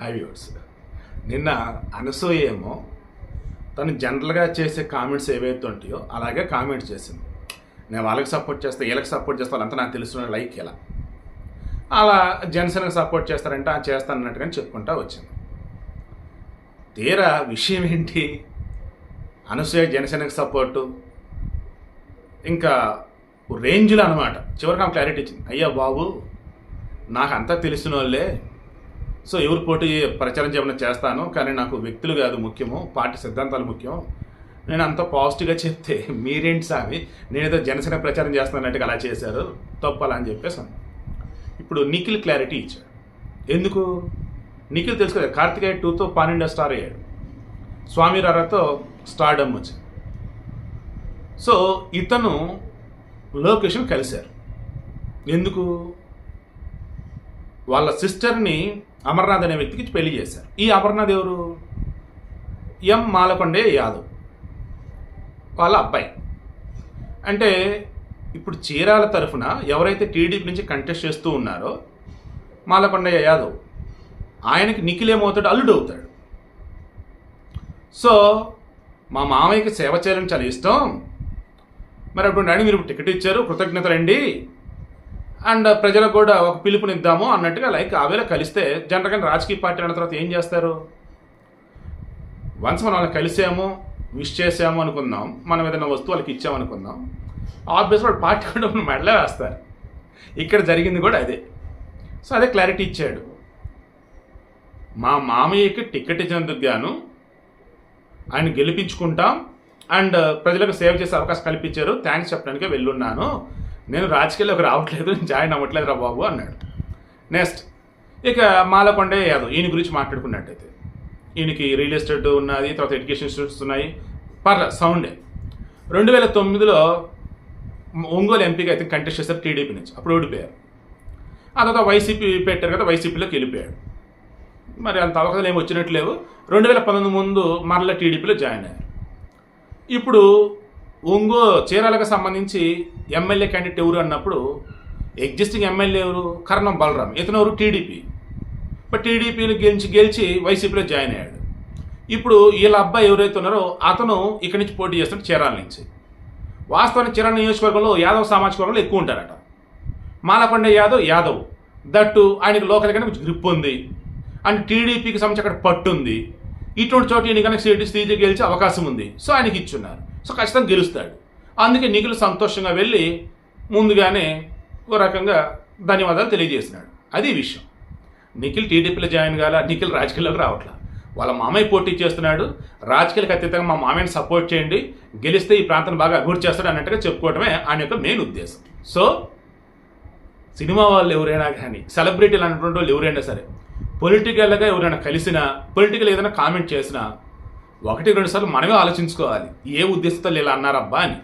High viewers నిన్న అనసూయ ఏమో తను జనరల్గా చేసే కామెంట్స్ ఏవైతే ఉంటాయో అలాగే కామెంట్స్ చేసింది. నేను వాళ్ళకి సపోర్ట్ చేస్తా వీళ్ళకి సపోర్ట్ చేస్తా వాళ్ళంతా నాకు తెలుసు లైక్ ఇలా. అలా జనసేనకి సపోర్ట్ చేస్తారంటే ఆ చేస్తాను అన్నట్టుగా చెప్పుకుంటా వచ్చింది. తీరా విషయం ఏంటి? అనసూయ జనసేనకి సపోర్టు. ఇంకా రేంజ్లో అనమాట చివరికి ఆమె క్లారిటీ ఇచ్చింది. అయ్యా బాబు నాకు అంతా తెలిసిన వాళ్ళే సో ఎవరు పోటీ ప్రచారం చేయమని చేస్తాను కానీ నాకు వ్యక్తులు కాదు ముఖ్యము పార్టీ సిద్ధాంతాలు ముఖ్యం. నేను అంత పాజిటివ్గా చెప్తే మీరేంటి సామి? నేనేదో జనసేన ప్రచారం చేస్తానంటే అలా చేశారు తప్పలా అని చెప్పేసి ఇప్పుడు నిఖిల్ క్లారిటీ ఇచ్చాడు. ఎందుకు? నిఖిల్ తెలుసు కదా కార్తికేయ టూతో పానిండా స్టార్ అయ్యాడు. స్వామి రారాతో స్టార్డమ్ వచ్చింది. సో ఇతను లోకేషన్ కలిశారు. ఎందుకు? వాళ్ళ సిస్టర్ని అమర్నాథ్ అనే వ్యక్తికి పెళ్ళి చేశారు. ఈ అమర్నాథ్ ఎవరు? ఎం మాలకొండే యాదవ్. వాళ్ళ అబ్బాయి. అంటే ఇప్పుడు చీరాల తరఫున ఎవరైతే టీడీపీ నుంచి కంటెస్ట్ చేస్తూ ఉన్నారో మాలకొండయ్య యాదవ్ ఆయనకి నిఖిలేమవుతాడు అల్లుడు అవుతాడు. సో మా మామయ్యకి సేవ చేయడం చాలా ఇష్టం. మరి అటువంటి అని మీరు టికెట్ ఇచ్చారు కృతజ్ఞతలండి. అండ్ ప్రజలకు కూడా ఒక పిలుపునిద్దాము అన్నట్టుగా లైక్ ఆవేళ కలిస్తే జనరల్గా రాజకీయ పార్టీ అన్న తర్వాత ఏం చేస్తారు? వన్స్ మనం వాళ్ళని కలిసాము విష్ చేసాము అనుకుందాం మనం ఏదైనా వస్తువు వాళ్ళకి ఇచ్చామనుకుందాం ఆబ్వియస్ వాళ్ళు పార్టీ కూడా మనం మెడలే వేస్తారు. ఇక్కడ జరిగింది కూడా అదే. సో అదే క్లారిటీ ఇచ్చాడు. మా మామయ్యకి టికెట్ ఇచ్చినందుకు గాను ఆయన గెలిపించుకుంటాం అండ్ ప్రజలకు సేవ చేసే అవకాశం కల్పించారు. థ్యాంక్స్ చెప్పడానికి వెళ్ళున్నాను. నేను రాజకీయాల్లోకి రావట్లేదు జాయిన్ అవ్వట్లేదు రా బాబు అన్నాడు. నెక్స్ట్ ఇక మాలకొండే యాదవ్ ఈయన గురించి మాట్లాడుకున్నట్టయితే. ఈయనకి రియల్ ఎస్టేట్ ఉన్నది తర్వాత ఎడ్యుకేషన్ ఇన్స్టిట్యూట్స్ ఉన్నాయి. పర్లే సౌండే రెండు వేల తొమ్మిదిలో ఒంగోలు ఎంపీగా అయితే కంటెస్ట్ చేశారు టీడీపీ నుంచి అప్పుడు ఓడిపోయారు. ఆ తర్వాత వైసీపీ పెట్టారు కదా వైసీపీలోకి వెళ్ళిపోయాడు. మరి అంత అవకాశాలు ఏమి వచ్చినట్టు లేవు. రెండు వేల పంతొమ్మిది ముందు మరలా టీడీపీలో జాయిన్ అయ్యారు. ఇప్పుడు ఒంగో చీరాలకు సంబంధించి ఎమ్మెల్యే క్యాండిడేట్ ఎవరు అన్నప్పుడు ఎగ్జిస్టింగ్ ఎమ్మెల్యే ఎవరు? కర్ణం బలరాం. ఇతను ఎవరు? టీడీపీ. బట్ టీడీపీని గెలిచి గెలిచి వైసీపీలో జాయిన్ అయ్యాడు. ఇప్పుడు వీళ్ళ అబ్బాయి ఎవరైతే ఉన్నారో అతను ఇక్కడి నుంచి పోటీ చేస్తాడు చీరాల నుంచి. వాస్తవానికి చీరాల నియోజకవర్గంలో యాదవ్ సామాజిక వర్గంలో ఎక్కువ ఉంటారట. మాలకొండ యాదవ్ యాదవ్. దట్టు ఆయనకి లోకల్ కానీ కొంచెం గ్రిప్ ఉంది. అండ్ టీడీపీకి సంబంధించి అక్కడ పట్టుంది ఇటువంటి చోట ఈయన కనుక సీటు సీటు గెలిచే అవకాశం ఉంది. సో ఆయనకి ఇచ్చున్నారు. సో ఖచ్చితంగా గెలుస్తాడు. అందుకే నిఖిల్ సంతోషంగా వెళ్ళి ముందుగానే ఓ రకంగా ధన్యవాదాలు తెలియజేసినాడు. అది విషయం. నిఖిల్ టీడీపీలో జాయిన్ కాల నిఖిల్ రాజకీయాల్లోకి రావట్లా. వాళ్ళ మామయ్య పోటీ చేస్తున్నాడు. రాజకీయాలకు అతీతంగా మా మామయ్యని సపోర్ట్ చేయండి. గెలిస్తే ఈ ప్రాంతం బాగా అభివృద్ధి చేస్తాడు అన్నట్టుగా చెప్పుకోవడమే ఆయన యొక్క మెయిన్ ఉద్దేశం. సో సినిమా వాళ్ళు ఎవరైనా కానీ సెలబ్రిటీలు అన్నటువంటి వాళ్ళు ఎవరైనా సరే పొలిటికల్గా ఎవరైనా కలిసినా పొలిటికల్ ఏదైనా కామెంట్ చేసినా ఒకటి రెండు సార్లు మనమే ఆలోచించుకోవాలి. ఏ ఉద్దేశంతో ఇలా అన్నారబ్బా అని.